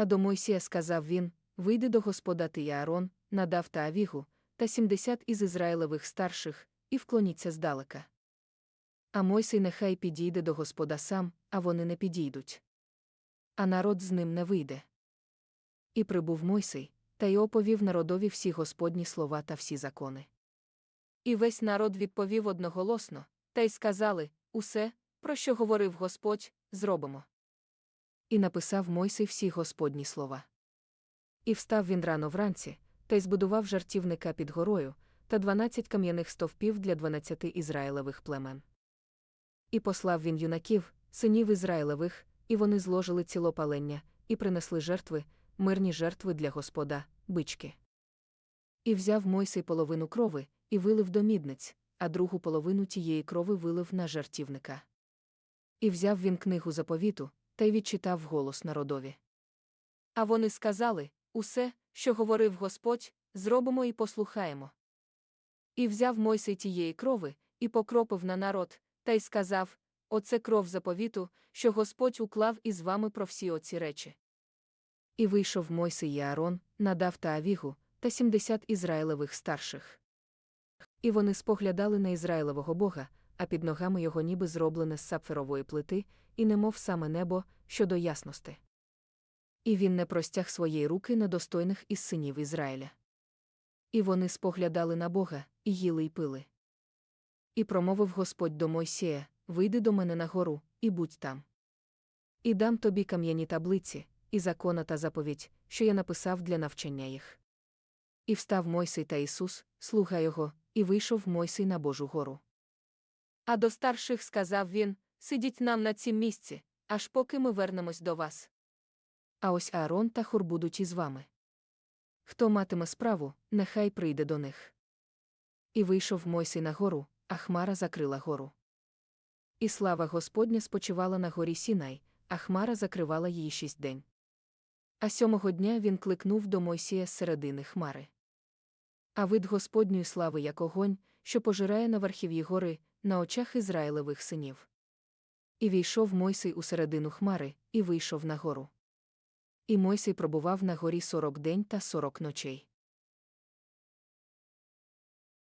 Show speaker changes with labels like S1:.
S1: А до Мойсія сказав він: Вийди до Господа ти і Аарон, надав та Авігу, та сімдесят із Ізраїлевих старших, і вклоніться здалека. А Мойсей нехай підійде до Господа сам, а вони не підійдуть. А народ з ним не вийде. І прибув Мойсей, та й оповів народові всі Господні слова та всі закони. І весь народ відповів одноголосно, та й сказали Усе, про що говорив Господь, зробимо. І написав Мойсей всі Господні слова. І встав він рано вранці, та й збудував жартівника під горою, та дванадцять кам'яних стовпів для дванадцяти Ізраїлевих племен. І послав він юнаків, синів Ізраїлевих, і вони зложили цілопалення, і принесли жертви, мирні жертви для Господа, бички. І взяв Мойсей половину крови, і вилив до мідниць, а другу половину тієї крови вилив на жартівника. І взяв він книгу заповіту, та й відчитав голос народові. А вони сказали Усе, що говорив Господь, зробимо і послухаємо. І взяв Мойсей тієї крови, і покропив на народ, та й сказав Оце кров заповіту, що Господь уклав із вами про всі оці речі. І вийшов Мойсей і Аарон, надав та Авігу, та сімдесят Ізраїлевих старших. І вони споглядали на Ізраїлевого Бога, а під ногами його ніби зроблене з сапфирової плити, і немов саме небо, щодо ясності. І він не простяг своєї руки недостойних із синів Ізраїля. І вони споглядали на Бога, і їли й пили. І промовив Господь до Мойсія: Вийди до мене на гору, і будь там. І дам тобі кам'яні таблиці, і закона та заповідь, що я написав для навчання їх. І встав Мойсей та Ісус, слуга його, і вийшов Мойсей на Божу гору. А до старших сказав він: Сидіть нам на цім місці, аж поки ми вернемось до вас. А ось Аарон та Хур будуть із вами. Хто матиме справу, нехай прийде до них. І вийшов Мойсей на гору, а хмара закрила гору. І слава Господня спочивала на горі Сінай, а хмара закривала її шість день. А сьомого дня він кликнув до Мойсія з середини хмари. А вид Господньої слави як огонь, що пожирає на верхів'ї гори, на очах Ізраїлевих синів. І війшов Мойсей у середину хмари, і вийшов на гору. І Мойсей пробував на горі сорок день та сорок ночей.